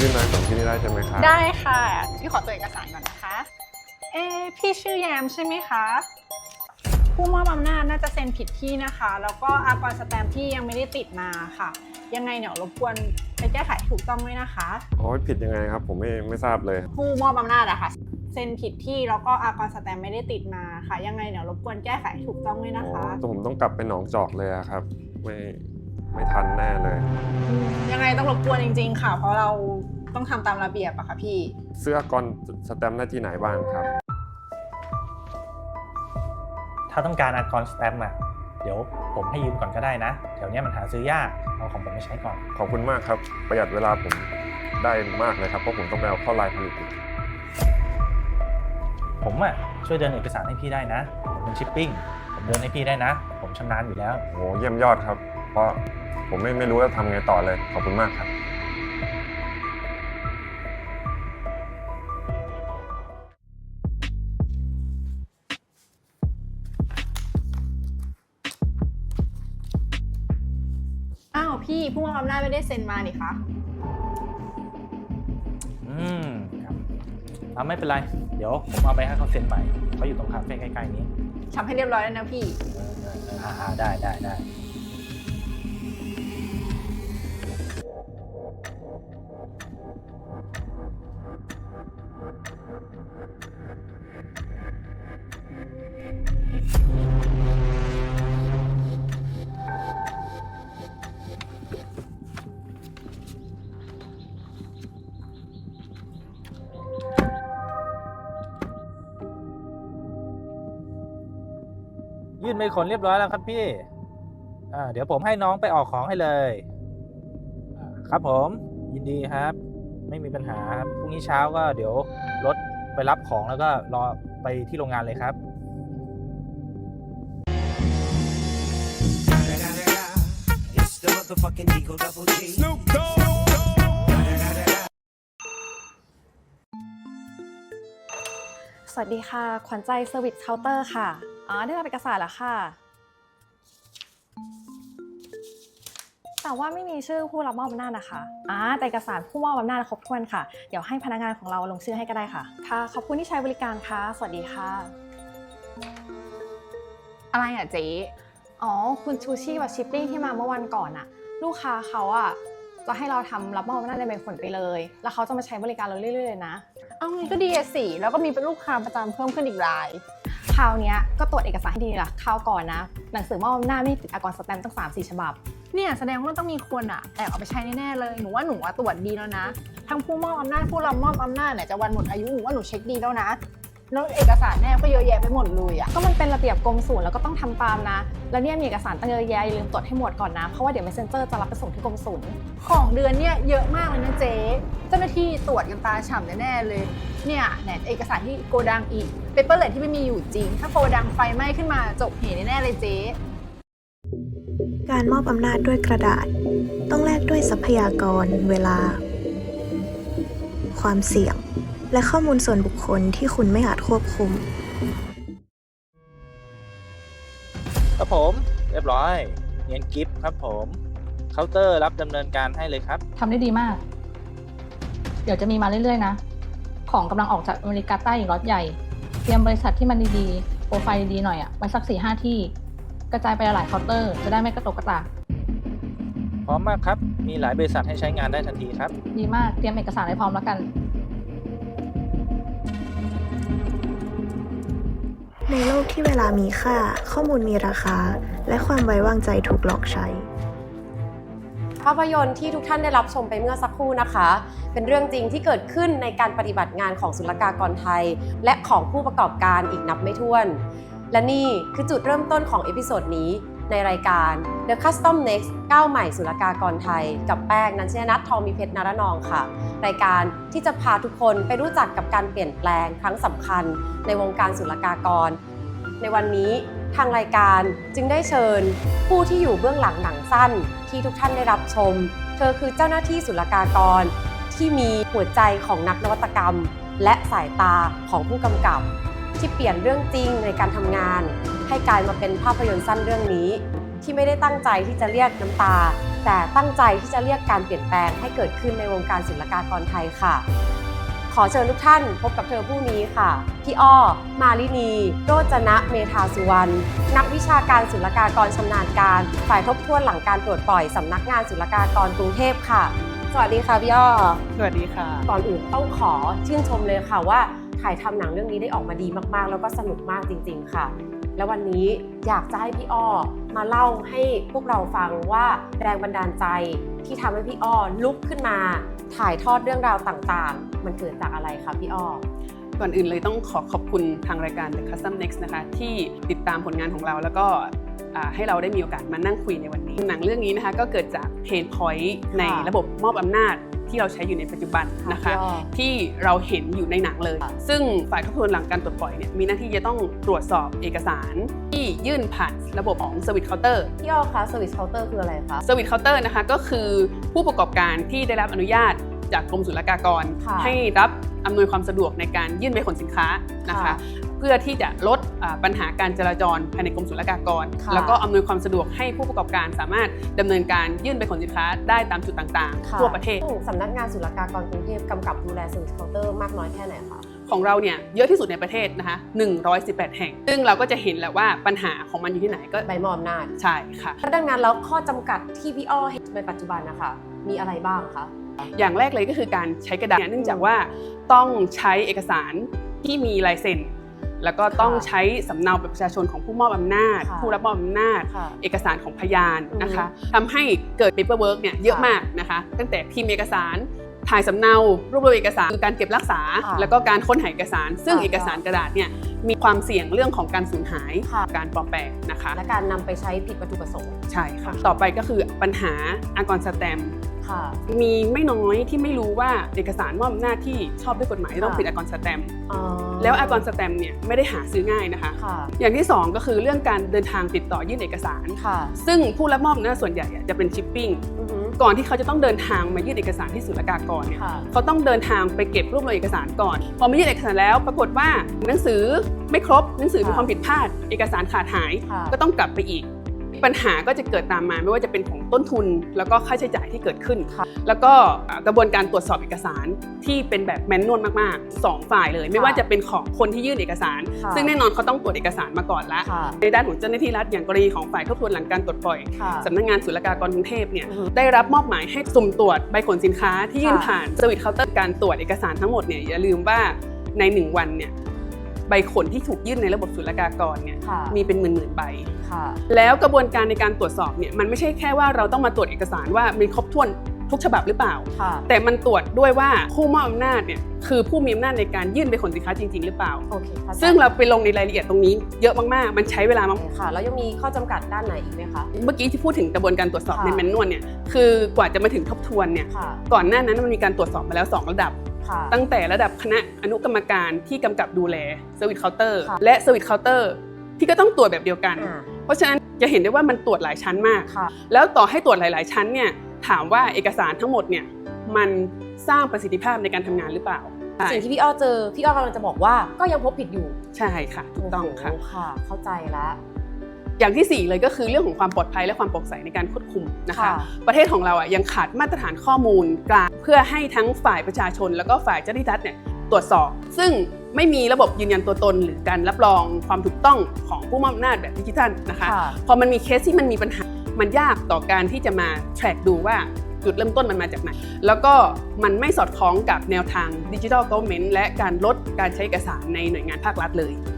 ยื่นใบส่งที่นี่ได้ใช่ไหมครับได้ค่ะ พี่ขอตัวเอกสารก่อนนะคะ เอะพี่ชื่อแยมใช่ไหมคะ ผู้มอบอำนาจน่าจะเซ็นผิดที่นะคะ แล้วก็อากรสแตมป์ที่ยังไม่ได้ติดมาค่ะ ยังไงเนี่ยรบกวนไปแก้ไขให้ถูกต้องด้วยนะคะ โอ้ยผิดยังไงครับ ผมไม่ไม่ทราบเลย ผู้มอบอำนาจอะค่ะเซ็นผิดที่แล้วก็อากรสแตมป์ไม่ได้ติดมาค่ะ ยังไงเนี่ยรบกวนแก้ไขให้ถูกต้องด้วยนะอ๋อคะแต่ผมต้องกลับไปหนองจอกเลยอะครับ ไม่ไม่ทันแน่เลย ยังไงต้องรบกวนจริง ๆ ค่ะ เพราะเรา ต้องทำตามระเบียบอะค่ะพี่ เสื้อกรสแตมป์หน้าที่ไหนบ้างครับ ถ้าต้องการอากรสแตมป์อะเดี๋ยวผมให้ยืมก่อนก็ได้นะแถวเนี้ยมันหาซื้อยากเอาของผมไปใช้ก่อน ขอบคุณมากครับ ประหยัดเวลาผมได้มากเลยครับ เพราะผมต้องไปเอาเข้าลายผลิตอีกผมอะช่วยเดินเอกสารให้พี่ได้นะผมเป็นชิปปิ้งผมเดินให้พี่ได้นะ ผมชำนาญอยู่แล้ว โอ้เยี่ยมยอดครับ เพราะผมไม่ไม่รู้จะทำไงต่อเลย ขอบคุณมากครับ ไม่ได้เซ็นมานี่คะอืมครับอ่าไม่เป็นไร เดี๋ยวผมเอาไปให้เขาเซ็นใหม่เขาอยู่ตรงคาเฟ่ใกล้ๆนี้ทำให้เรียบร้อยแล้วนะพี่เออเออเอออ่าอ่าได้ได้ได้ ยื่นใบขนเรียบร้อยแล้วครับพี่อ่าเดี๋ยวผมให้น้องไปออกของให้เลย ครับผมยินดีครับ ไม่มีปัญหาครับพรุ่งนี้เช้าก็เดี๋ยวรถไปรับของแล้วก็รอไปที่โรงงานเลยครับ It's the motherfucking Eagle Double G. Snoop สวัสดีค่ะ ขวัญใจเซอร์วิสเคาน์เตอร์ค่ะ อ๋อได้รับเอกสารแล้วค่ะ แต่ว่าไม่มีชื่อผู้รับมอบอำนาจนะคะอ่าแต่เอกสารผู้มอบอำนาจครบถ้วนค่ะ เดี๋ยวให้พนักงานของเราลงชื่อให้ก็ได้ค่ะ ค่ะ ขอบคุณที่ใช้บริการค่ะ สวัสดีค่ะ อะไรอะเจ๊อ๋อ คุณชูชีวัชิปปิ้งที่มาเมื่อวันก่อนอะลูกค้าเขาอะจะให้เราทำรับมอบอำนาจในใบขนไปเลย แล้วเขาจะมาใช้บริการเราเรื่อยๆเลยนะ เอางี้ก็ดีอะสิแล้วก็มีเป็นลูกค้าประจำเพิ่มขึ้นอีกรายค ราวนี้ก็ตรวจเอกสารให้ดีล่ะคราวก่อนนะ หนังสือมอบอำนาจไม่ติดอากรสแตมป์ตั้งสามสี่ฉบับ เนี่ยแสดงว่าต้องมีคนอะแอบเอาไปใช้แน่ๆเลย หนูว่าหนูอะตรวจดีแล้วนะ ทั้งผู้มอบอำนาจผู้รับมอบอำนาจเนี่ยจะวันหมดอายุหนูว่าหนูเช็คดีแล้วนะ แล้วเอกสารแนบก็เยอะแยะไปหมดเลยอะ ก็มันเป็นระเบียบกรมศูนย์แล้วก็ต้องทำตามนะ แล้วเนี่ยมีเอกสารตั้งเยอะแยะอย่าลืมตรวจให้หมดก่อนนะ เพราะว่าเดี๋ยว messenger จะรับไปส่งที่กรมศูนย์ของเดือนเนี่ยเยอะมากเลยนะเจ๊เจ้าหน้าที่ตรวจกันตาฉ่ำแน่ๆเลย เนี่ยแหนเอกสารที่โกดังอีกเปเปอร์เลทที่ไม่มีอยู่จริง ถ้าโกดังไฟไหม้ขึ้นมาจบเหตุแน่ๆเลยเจ๊ การมอบอำนาจด้วยกระดาษ ต้องแลกด้วยทรัพยากร เวลา ความเสี่ยง และข้อมูลส่วนบุคคลที่คุณไม่อาจควบคุม ครับผมเรียบร้อยเงินกิฟต์ครับผมเคาน์เตอร์รับดำเนินการให้เลยครับทำได้ดีมาก เดี๋ยวจะมีมาเรื่อยๆนะ ของกำลังออกจากอเมริกาใต้อีกล็อตใหญ่ เตรียมบริษัทที่มันดีๆ โปรไฟล์ดีๆหน่อยอะไว้สักสี่ห้าที่ กระจายไปหลายเคาน์เตอร์ จะได้ไม่กระตกกระตาก พร้อมมากครับ มีหลายบริษัทให้ใช้งานได้ทันทีครับ ดีมาก เตรียมเอกสารให้พร้อมแล้วกัน ในโลกที่เวลามีค่า ข้อมูลมีราคา และความไว้วางใจถูกหลอกใช้ ภาพยนตร์ที่ทุกท่านได้รับชมไปเมื่อสักครู่นะคะ เป็นเรื่องจริงที่เกิดขึ้นในการปฏิบัติงานของศุลกากรไทย และของผู้ประกอบการอีกนับไม่ถ้วน และนี่คือจุดเริ่มต้นของเอพิโซดนี้ ในรายการ The Custom Next ก้าวใหม่ศุลกากรไทย กับแป้งนันเชยนัททองมีเพชรนารนองค่ะ รายการที่จะพาทุกคนไปรู้จักกับการเปลี่ยนแปลงครั้งสำคัญ ในวงการศุลกากร ในวันนี้ทางรายการจึงได้เชิญ ผู้ที่อยู่เบื้องหลังหนังสั้นที่ทุกท่านได้รับชม เธอคือเจ้าหน้าที่ศุลกากร ที่มีหัวใจของนักนวัตกรรม และสายตาของผู้กำกับ ที่เปลี่ยนเรื่องจริงในการทำงาน ให้กลายมาเป็นภาพยนตร์สั้นเรื่องนี้ ที่ไม่ได้ตั้งใจที่จะเรียกน้ำตา แต่แต่ตั้งใจที่จะเรียกการเปลี่ยนแปลงให้เกิดขึ้นในวงการศุลกากรไทยค่ะ ขอเชิญทุกท่านพบกับเธอผู้นี้ค่ะ พี่อ้อ มาลินี โรจนะ เมธาสุวรรณ นักวิชาการศุลกากรชำนาญการ ฝ่ายทบทวนหลังการตรวจปล่อยสำนักงานศุลกากรกรุงเทพค่ะสวัสดีค่ะพี่อ้อ สวัสดีค่ะ ก่อนอื่นต้องขอชื่นชมเลยค่ะว่าถ่ายทำหนังเรื่องนี้ได้ออกมาดีมากๆ แล้วก็สนุกมากจริง ๆ ค่ะ แล้ววันนี้อยากจะให้พี่อ้อมาเล่าให้พวกเราฟังว่าแรงบันดาลใจที่ทำให้พี่อ้อลุกขึ้นมา ถ่ายทอดเรื่องราวต่างๆ มันเกิดจากอะไรคะพี่อ้อก่อนอื่นเลยต้องขอขอบคุณทางรายการ The Custom Next นะคะ ที่ติดตามผลงานของเราแล้วก็อ่าให้เราได้มีโอกาสมานั่งคุยในวันนี้ หนังเรื่องนี้นะคะก็เกิดจากเพนพอยต์ในระบบมอบอำนาจ ที่เราใช้อยู่ในปัจจุบันนะคะพี่อ้อที่เราเห็นอยู่ในหนังเลยค่ะซึ่งฝ่ายทบทวนหลังการตรวจปล่อยเนี่ยมีหน้าที่จะต้องตรวจสอบเอกสาร ที่ยื่นผ่านระบบของ Service Counter พี่อ้อคะสวิสเคาน์เตอร์คืออะไรคะเซอร์วิสเคาน์เตอร์นะคะก็คือผู้ประกอบการที่ได้รับอนุญาตจากกรมศุลกากรค่ะให้รับอำนวยความสะดวกในการยื่นใบขนสินค้านะคะค่ะเพื่อที่จะลดอ่า ปัญหาการจราจรภายในกรมศุลกากรค่ะแล้วก็อำนวยความสะดวกให้ผู้ประกอบการสามารถดำเนินการยื่นใบขนสินค้าได้ตามจุดต่างค่ๆทั่วประเทศซึ่งสำนักงานศุลกากรกรุงเทพกำกับดูแลสวิสเคาน์เตอร์มากน้อยแค่ไหนคะของเราเนี่ยเยอะที่สุดในประเทศนะคะ 118 แห่ง ซึ่งเราก็จะเห็นแหละว่าปัญหาของมันอยู่ที่ไหนก็ใบมอบอำนาจใช่ค่ะดังนั้นแล้วข้อจำกัดที่พี่อ้อเห็นในปัจจุบันนะคะมีอะไรบ้างคะอย่างแรกเลยก็คือการใช้กระดาษเนื่องจากว่าต้องใช้เอกสารที่มีลายเซ็น แล้วก็ต้องค่ะใช้สำเนาบัตรประชาชนของผู้มอบอำนาจค่ะผู้รับมอบอำนาจค่ะเอกสารของพยานนะคะอืมทำให้เกิด paperwork เนี่ยเยอะค่ะมากนะคะ ตั้งแต่พิมพ์เอกสารถ่ายสำเนารวบรวมเอกสารการเก็บรักษาค่ะแล้วก็การค้นหาเอกสาร ซึ่งค่ะเอกสารกระดาษเนี่ยมีความเสี่ยงเรื่องของการสูญหายค่ะการปลอมแปลงนะคะ และการนำไปใช้ผิดวัตถุประสงค์ ใช่ค่ะ ต่อไปก็คือปัญหาอากรสแตมป์ ค่ะ มีไม่น้อยที่ไม่รู้ว่าเอกสารมอบอำนาจที่ชอบด้วยกฎหมายต้องค่ะปิดอากรสแตมป์อ๋อแล้วอากรสแตมป์เนี่ยไม่ได้หาซื้อง่ายนะคะ ค่ะ อย่างที่ 2 ก็คือเรื่องการเดินทางติดต่อยื่นเอกสาร ค่ะ ซึ่งผู้รับมอบอำนาจส่วนใหญ่อะจะเป็นชิปปิ้งอือฮึก่อนที่เขาจะต้องเดินทางมายื่นเอกสารที่ศุลกากรเนี่ย ค่ะ เขาต้องเดินทางไปเก็บรวบรวมเอกสารก่อน พอมายื่นเอกสารแล้ว ปรากฏว่าหนังสือไม่ครบหนังสือมีค่ะความผิดพลาด เอกสารขาดหาย ค่ะ ก็ต้องกลับไปอีก ปัญหาก็จะเกิดตามมาไม่ว่าจะเป็นของต้นทุน แล้วก็ค่าใช้จ่ายที่เกิดขึ้นค่ะแล้วก็กระบวนการตรวจสอบเอกสารที่เป็นแบบแมนนวลมากๆสองฝ่ายเลย ไม่ว่าจะเป็นของคนที่ยื่นเอกสาร ซึ่งแน่นอนเขาต้องตรวจเอกสารมาก่อนละในด้านของเจ้าหน้าที่รัฐอย่างกรณีของฝ่ายทบทวนหลังการตรวจปล่อยสำนักงานศุลกากรกรุงเทพเนี่ยได้รับมอบหมายให้สุ่มตรวจใบขนสินค้าที่ยื่นค่ะผ่านสวิตเคาน์เตอร์การตรวจเอกสารทั้งหมดเนี่ยอย่าลืมว่าในหนึ่งวันเนี่ย ใบขนที่ถูกยื่นในระบบศุลกากรเนี่ยค่ะมีเป็นหมื่นๆใบค่ะแล้วกระบวนการในการตรวจสอบเนี่ยมันไม่ใช่แค่ว่าเราต้องมาตรวจเอกสารว่ามีครบถ้วนทุกฉบับหรือเปล่าค่ะแต่มันตรวจด้วยว่าผู้มอบอำนาจเนี่ยคือผู้มีอำนาจในการยื่นใบขนสินค้าจริง ๆ หรือเปล่าโอเคเข้าใจซึ่งเราไปลงในรายละเอียดตรงนี้เยอะมากๆ มันใช้เวลามากค่ะ แล้วยังมีข้อจำกัดด้านไหนอีกไหมคะ เมื่อกี้ที่พูดถึงกระบวนการตรวจสอบค่ะในแมนนวลเนี่ย คือกว่าจะมาถึงทบทวนเนี่ยค่ะก่อนหน้านั้นมันมีการตรวจสอบมาแล้ว 2 ระดับค่ะ ตั้งแต่ระดับคณะอนุกรรมการที่กำกับดูแลเซอร์วิสเคาน์เตอร์ค่ะและเซอร์วิสเคาน์เตอร์ที่ก็ต้องตรวจแบบเดียวกันอ่าเพราะฉะนั้นจะเห็นได้ว่ามันตรวจหลายชั้นมากค่ะแล้วต่อให้ตรวจหลาย ๆ ชั้นเนี่ยถามว่าเอกสารทั้งหมดเนี่ยมันสร้างประสิทธิภาพในการทำงานหรือเปล่าสิ่งที่พี่อ้อเจอพี่อ้อกำลังจะบอกว่าก็ยังพบผิดอยู่ ใช่ค่ะถูกต้องค่ะโโหค่ะเข้าใจแล้ว อย่างที่ 4 เลยก็คือเรื่องของความปลอดภัยและความโปร่งใสในการควบคุมนะคะค่ะประเทศของเราอะยังขาดมาตรฐานข้อมูลกลางเพื่อให้ทั้งฝ่ายประชาชน แล้วก็ฝ่ายเจ้าหน้าที่รัฐเนี่ยตรวจสอบ ซึ่งไม่มีระบบยืนยันตัวตน หรือการรับรองความถูกต้องของผู้มอบอำนาจแบบดิจิทัลนะคะค่ะพอมันมีเคสที่มันมีปัญหามันยากต่อการที่จะมา track ดูว่าจุดเริ่มต้นมันมาจากไหน แล้วก็มันไม่สอดคล้องกับแนวทางดิจิทัล g o v e r n m e n t และการลดการใช้เอกสารในหน่วยงานภาครัฐเลยนะ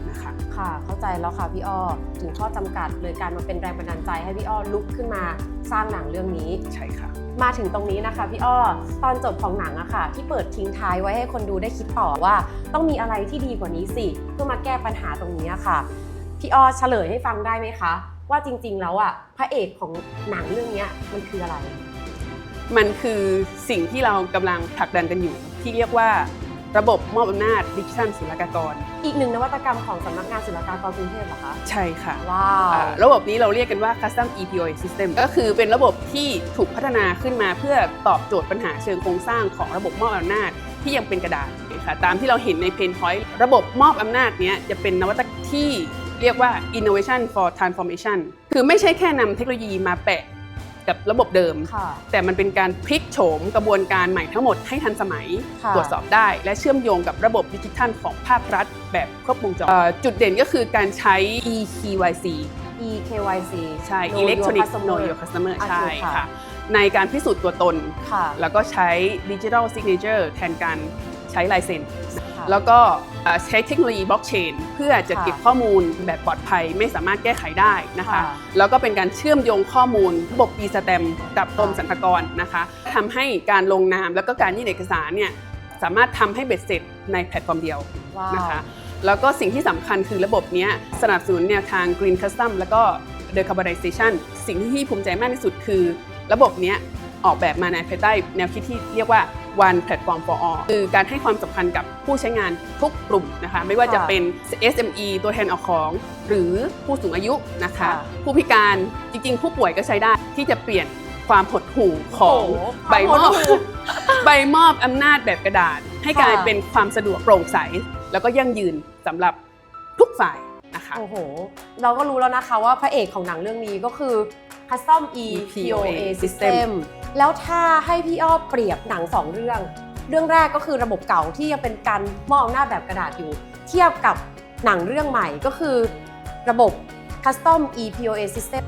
คะค่ะ เข้าใจแล้วค่ะพี่อ้อถึงข้อจำกัดเลยการมาเป็นแรงบันดาลใจให้พี่อ้อลุกขึ้นมาสร้างหนังเรื่องนี้ ใช่ค่ะ มาถึงตรงนี้นะคะพี่อ้อตอนจบของหนังอะค่ะ ที่เปิดทิ้งท้ายไว้ให้คนดูได้คิดต่อว่า ต้องมีอะไรที่ดีกว่านี้สิ เพื่อมาแก้ปัญหาตรงนี้อะค่ะ พี่อ้อเฉลยให้ฟังได้ไหมคะ ว่าจริง ๆ แล้วอะพระเอกของหนังเรื่องเนี้ยมันคืออะไร มันคือสิ่งที่เรากำลังผลักดันกันอยู่ที่เรียกว่า ระบบมอบอำนาจดิจิทัลศุลกากร อีกหนึ่งนวัตกรรมของสำนักงานศุลกากรกรุงเทพเหรอคะ ใช่ค่ะว้าว อ่าระบบนี้เราเรียกกันว่า Custom EPOA System ก็คือเป็นระบบที่ถูกพัฒนาขึ้นมาเพื่อตอบโจทย์ปัญหาเชิงโครงสร้างของระบบมอบอำนาจที่ยังเป็นกระดาษค่ะตามที่เราเห็นใน Pain Point ระบบมอบอำนาจเนี้ยจะเป็นนวัตกรรมที่เรียกว่า Innovation for Transformation คือไม่ใช่แค่นำเทคโนโลยีมาแปะ กับระบบเดิมค่ะแต่มันเป็นการพลิกโฉมกระบวนการใหม่ทั้งหมดให้ทันสมัยค่ะตรวจสอบได้ และเชื่อมโยงกับระบบดิจิทัลของภาครัฐ แบบครบวงจรเอ่อจุดเด่นก็คือการใช้ eKYC EKYC ใช่ Know Your Electronic Customer Know Your Customer อะใช่ถูกค่ะค่ะ ในการพิสูจน์ตัวตนค่ะแล้วก็ใช้ Digital Signature แทนการใช้ลายเซ็นค่ะ แล้วก็เอ่อใช้เทคโนโลยีบล็อกเชนเพื่อจะค่ะเก็บข้อมูลแบบปลอดภัยไม่สามารถแก้ไขได้นะคะค่ะแล้วก็เป็นการเชื่อมโยงข้อมูลระบบ e s t a m กับกรมสรรพากรนะคะทำให้การลงนามแล้วก็การยื่นเอกสารเนี่ยสามารถทำให้เบ็ดเสร็จในแพลตฟอร์มเดียวว้าวนะคะแล้วก็สิ่งที่สำคัญคือระบบเนี้ยสนับสนุนแนวทาง Green Custom แล้วก็ Decarbonization สิ่งที่ภูมิใจมากที่สุดคือ ระบบเนี้ยออกแบบมาในภายใต้แนวคิดที่เรียกว่า One Platform for All คือการให้ความสำคัญกับผู้ใช้งานทุกกลุ่มนะคะ ไม่ว่าจะค่ะเป็น SME ตัวแทนออกของ หรือผู้สูงอายุนะคะ ค่ะ ผู้พิการจริงๆ ผู้ป่วยก็ใช้ได้ที่จะเปลี่ยนความหดหู่ของโอ้โหใบมอบความหดหู่ใบมอบอำนาจแบบกระดาษ ให้ค่ะกลายเป็นความสะดวกโปร่งใส แล้วก็ยั่งยืนสำหรับทุกฝ่ายนะคะ โอ้โห เราก็รู้แล้วนะคะว่าพระเอกของหนังเรื่องนี้ก็คือ Custom E POA System แล้วถ้าให้พี่อ้อเปรียบหนังสองเรื่อง เรื่องแรกก็คือระบบเก่าที่ยังเป็นการมอบอำนาจแบบกระดาษอยู่ เทียบกับหนังเรื่องใหม่ก็คือ ระบบ Custom E POA System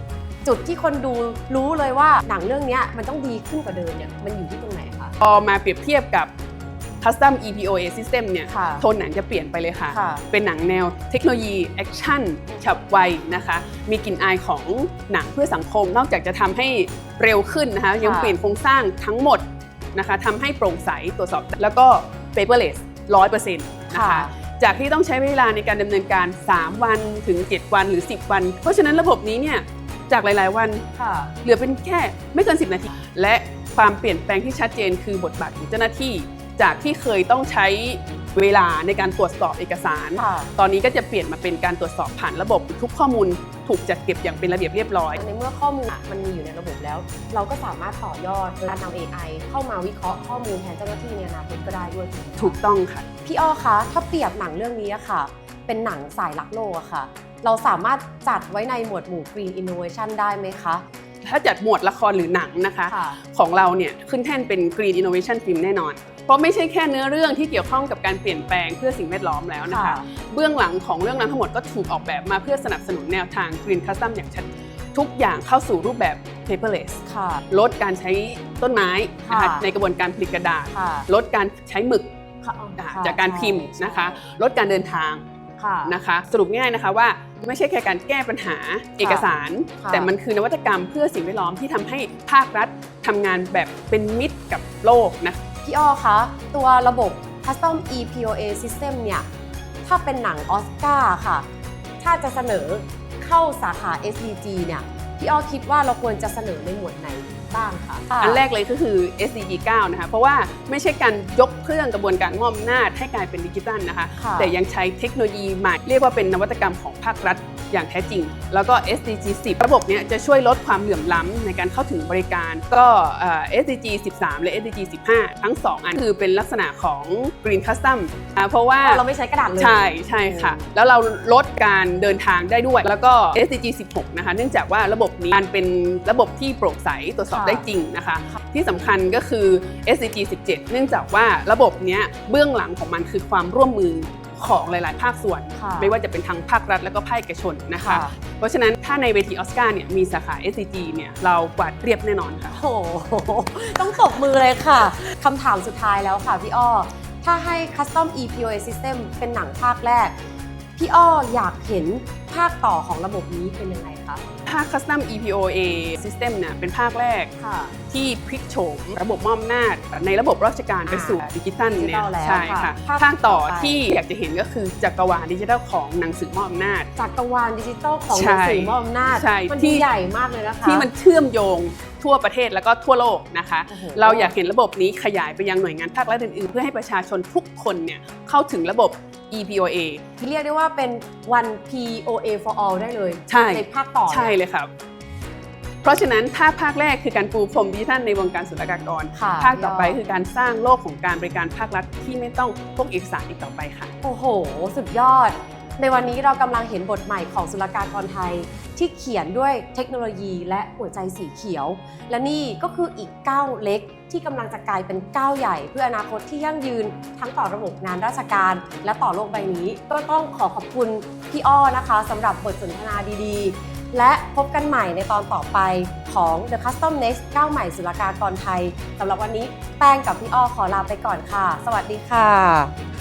จุดที่คนดูรู้เลยว่าหนังเรื่องนี้มันต้องดีขึ้นกว่าเดิมเนี่ยมันอยู่ที่ตรงไหนคะ พอมาเปรียบเทียบกับ Custom EPOA System เนี่ยค่ะโทนหนังจะเปลี่ยนไปเลยค่ะ ค่ะเป็นหนังแนวเทคโนโลยีแอคชั่นฉับไวนะคะ มีกลิ่นอายของหนังเพื่อสังคม นอกจากจะทำให้เร็วขึ้นนะคะ ยังเปลี่ยนโครงสร้างทั้งหมดนะคะทำให้โปร่งใสตรวจสอบ แล้วก็ paperless 100%นะคะค่ะจากที่ต้องใช้เวลาในการดำเนินการ 3 วันถึง 7 วันหรือ 10 วัน เพราะฉะนั้นระบบนี้เนี่ยจากหลาย ๆ วัน ค่ะ เหลือเป็นแค่ไม่เกิน 10 นาที และความเปลี่ยนแปลงที่ชัดเจนคือบทบาทของเจ้าหน้าที่ จากที่เคยต้องใช้เวลาในการตรวจสอบเอกสาร ค่ะตอนนี้ก็จะเปลี่ยนมาเป็นการตรวจสอบผ่านระบบทุกข้อมูลถูกจัดเก็บอย่างเป็นระเบียบเรียบร้อย ในเมื่อข้อมูลมันมีอยู่ในระบบแล้ว เราก็สามารถต่อยอดโดยการนำ AI เข้ามาวิเคราะห์ข้อมูลแทนเจ้าหน้าที่ในอนาคตก็ได้ด้วย ถูกต้องค่ะ พี่อ้อคะ ถ้าเปรียบหนังเรื่องนี้อะค่ะ เป็นหนังสายรักโลกอะค่ะ เราสามารถจัดไว้ในหมวดหมู่ Green Innovation ได้ไหมคะ ถ้าจัดหมวดละครหรือหนังนะคะ ค่ะของเราเนี่ยขึ้นแท่นเป็น Green Innovation Film แน่นอน เพราะไม่ใช่แค่เนื้อเรื่องที่เกี่ยวข้องกับการเปลี่ยนแปลงเพื่อสิ่งแวดล้อมแล้วนะคะ ค่ะ เบื้องหลังของเรื่องนั้นทั้งหมดก็ถูกออกแบบมาเพื่อสนับสนุนแนวทาง Green Custom อย่างชัดทุกอย่างเข้าสู่รูปแบบ paperless ค่ะ ลดการใช้ต้นไม้นะคะค่ะ ในกระบวนการผลิตกระดาษ ค่ะลดการใช้หมึกค่ะอ่าค่ะจากการพิมพ์ใช่นะคะ ลดการเดินทางค่ะ นะคะสรุปง่ายๆนะคะว่าไม่ใช่แค่การแก้ปัญหาเอกสารค่ะแต่มันคือนวัตกรรมเพื่อสิ่งแวดล้อมที่ทำให้ภาครัฐทำงานแบบเป็นมิตรกับโลกนะคะพี่อ้อคะตัวระบบ Custom EPOA System เนี่ยถ้าเป็นหนังออสการ์ค่ะ ถ้าจะเสนอเข้าสาขา SDG เนี่ยพี่อ้อคิดว่าเราควรจะเสนอในหมวดไหน บ้างคะอันแรกเลยก็คือ SDG 9 นะคะ เพราะว่าไม่ใช่การยกเครื่องกระบวนการมอบอำนาจให้กลายเป็นดิจิทัลนะคะค่ะแต่ยังใช้เทคโนโลยีใหม่เรียกว่าเป็นนวัตกรรมของภาครัฐ อย่างแท้จริง แล้วก็ SDG 10 ระบบเนี้ยจะช่วยลดความเหลื่อมล้ำในการเข้าถึงบริการ ก็เอ่อ SDG 13 และ SDG 15 ทั้ง 2 อันคือเป็นลักษณะของ Green Custom อ่าเพราะว่าเราไม่ใช้กระดาษเลย ใช่ใช่ค่ะ แล้วเราลดการเดินทางได้ด้วย แล้วก็ SDG 16 นะคะ เนื่องจากว่าระบบนี้มันเป็นระบบที่โปร่งใสตรวจสอบค่ะได้จริงนะคะ ที่สำคัญก็คือ SDG 17 เนื่องจากว่าระบบเนี้ยเบื้องหลังของมันคือความร่วมมือ ของหลายๆ ภาคส่วน ค่ะไม่ว่าจะเป็นทางภาครัฐแล้วก็ภาคเอกชนนะคะ ค่ะ เพราะฉะนั้นถ้าในเวทีออสการ์เนี่ยมีสาขา SDG เนี่ยเรากวาดเรียบแน่นอนค่ะ โอ้โห ต้องตบมือเลยค่ะ คำถามสุดท้ายแล้วค่ะพี่อ้อ ถ้าให้ Custom EPOA System เป็นหนังภาคแรก พี่อ้ออยากเห็นภาคต่อของระบบนี้เป็นยังไงคะ ภาค Custom EPOA System เนี่ยเป็นภาคแรกค่ะ ที่พลิกโฉมระบบมอบอำนาจในระบบราชการไปสู่ดิจิทัลเนี่ยดิจิทัลแล้วใช่ค่ะค่ะภาคต่อภาคต่อไป ที่อยากจะเห็นก็คือจักรวาลดิจิทัลของหนังสือมอบอำนาจ จักรวาลดิจิตอลของหใช่นังสือมอบอำนาจใช่มันที่ดูใหญ่มากเลยนะคะ ที่มันเชื่อมโยงทั่วประเทศแล้วก็ทั่วโลกนะคะ โอ้โห เราอยากเห็นระบบนี้ขยายไปยังหน่วยงานภาครัฐอื่นๆ เพื่อให้ประชาชนทุกคนเนี่ยเข้าถึงระบบ EPOA ที่เรียกได้ว่าเป็น one POA for all ได้เลยใช่ในภาคต่อ ใช่เลยครับ เพราะฉะนั้นถ้าภาคแรกคือการปูพรมดิจิทัลในวงการศุลกากร ค่ะ ภาคต่อไปยอดคือการสร้างโลกของการบริการภาครัฐที่ไม่ต้องพกเอกสารอีกต่อไปค่ะ โอ้โห สุดยอด ในวันนี้เรากำลังเห็นบทใหม่ของศุลกากรไทย ที่เขียนด้วยเทคโนโลยีและหัวใจสีเขียว และนี่ก็คืออีกก้าวเล็กที่กำลังจะกลายเป็นก้าวใหญ่ เพื่ออนาคตที่ยั่งยืน ทั้งต่อระบบงานราชการ และต่อโลกใบนี้ ก็ต้องขอขอบคุณพี่อ้อนะคะสำหรับบทสนทนาดีๆ และพบกันใหม่ในตอนต่อไปของ The Custom Next ก้าวใหม่ศุลกากรไทยสำหรับวันนี้แป้งกับพี่อ้อขอลาไปก่อนค่ะ สวัสดีค่ะ